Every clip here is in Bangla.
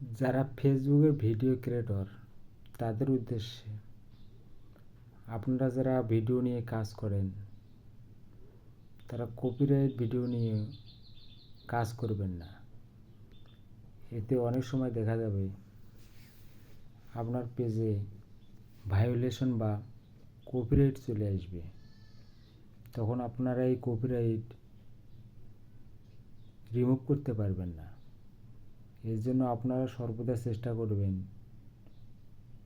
যারা ফেসবুকে ভিডিও ক্রিয়েটর, তাদের উদ্দেশ্যে আপনারা যারা ভিডিও নিয়ে কাজ করেন, তারা কপিরাইট ভিডিও নিয়ে কাজ করবেন না। এতে অনেক সময় দেখা যাবে আপনার পেজে ভায়োলেশন বা কপিরাইট চলে আসবে। তখন আপনারা এই কপিরাইট রিমুভ করতে পারবেন না। এর জন্য আপনারা সর্বদা চেষ্টা করবেন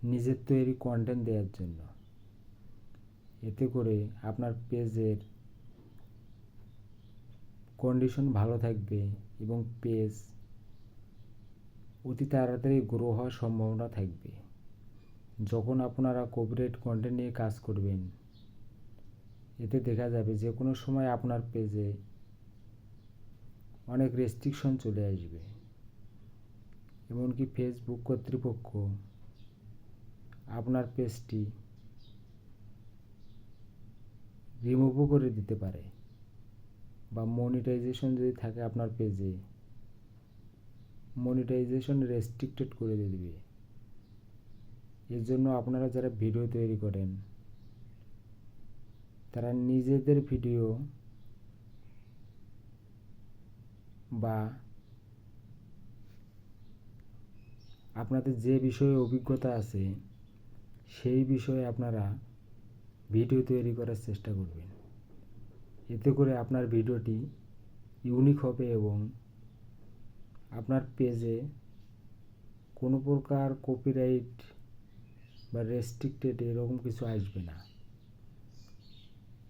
নিজের তৈরি কন্টেন্ট দেওয়ার জন্য। এতে করে আপনার পেজের কন্ডিশন ভালো থাকবে এবং পেজ অতি তাড়াতাড়ি গ্রো হওয়ার সম্ভাবনা থাকবে। যখন আপনারা কপিরাইট কন্টেন্ট নিয়ে কাজ করবেন, এতে দেখা যাবে যে কোনো সময় আপনার পেজে অনেক রেস্ট্রিকশন চলে আসবে। এমনকি ফেসবুক কর্তৃপক্ষ আপনার পেজটি রিমুভও করে দিতে পারে বা মনিটাইজেশন যদি থাকে আপনার পেজে মনিটাইজেশন রেস্ট্রিক্টেড করে দিবে। এর জন্য আপনারা যারা ভিডিও তৈরি করেন, তারা নিজেদের ভিডিও বা আপনাদের যে বিষয়ে অভিজ্ঞতা আছে, সেই বিষয়ে আপনারা ভিডিও তৈরি করার চেষ্টা করবেন। এতে করে আপনার ভিডিওটি ইউনিক হবে এবং আপনার পেজে কোনো প্রকার কপিরাইট বা রেস্ট্রিক্টেড এরকম কিছু আসবে না।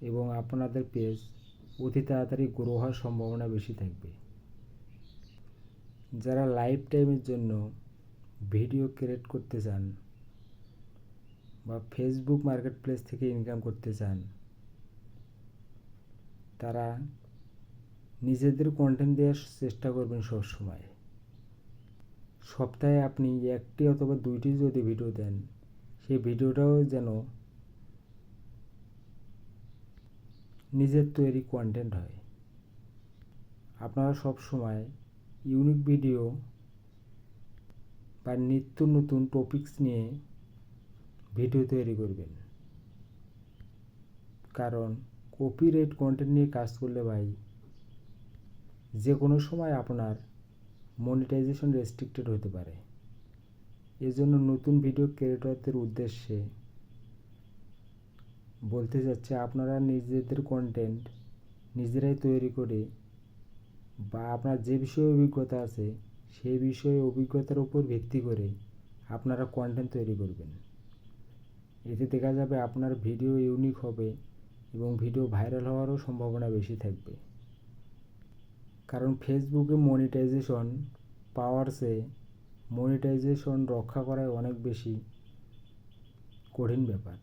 এবং আপনাদের পেজ অতি তাড়াতাড়ি গ্রো হওয়ার সম্ভাবনা বেশি থাকবে। যারা লাইফ টাইমের জন্য ভিডিও ক্রিয়েট করতে চান বা ফেসবুক মার্কেট প্লেস থেকে ইনকাম করতে চান, তারা নিজেদের কন্টেন্ট দেওয়ার চেষ্টা করবেন সবসময়। সপ্তাহে আপনি একটি অথবা দুইটি যদি ভিডিও দেন, সেই ভিডিওটাও যেন নিজের তৈরি কন্টেন্ট হয়। আপনারা সব সময় ইউনিক ভিডিও বা নিত্য নতুন টপিকস নিয়ে ভিডিও তৈরি করবেন। কারণ কপিরাইট কন্টেন্ট নিয়ে কাজ করলে ভাই যে কোনো সময় আপনার মনিটাইজেশন রেস্ট্রিক্টেড হতে পারে। এজন্য নতুন ভিডিও ক্রিয়েটরদের উদ্দেশ্যে বলতে যাচ্ছে আপনারা নিজেদের কন্টেন্ট নিজেরাই তৈরি করে বা আপনার যে বিষয়ে অভিজ্ঞতা আছে সেই বিষয়ে অভিজ্ঞতার উপর ভিত্তি করে আপনারা কন্টেন্ট তৈরি করবেন। এতে দেখা যাবে আপনার ভিডিও ইউনিক হবে এবং ভিডিও ভাইরাল হওয়ারও সম্ভাবনা বেশি থাকবে। কারণ ফেসবুকে মনিটাইজেশন পাওয়ার চেয়ে মনিটাইজেশন রক্ষা করাই অনেক বেশি কঠিন ব্যাপার।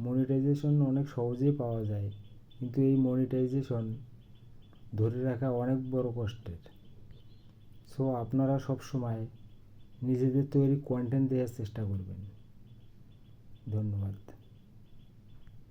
মনিটাইজেশন অনেক সহজেই পাওয়া যায়, কিন্তু এই মনিটাইজেশন ধরে রাখা অনেক বড় কষ্টের। সো আপনারা সব সময় নিজেদের তৈরি কন্টেন্ট দেওয়ার চেষ্টা করবেন। ধন্যবাদ।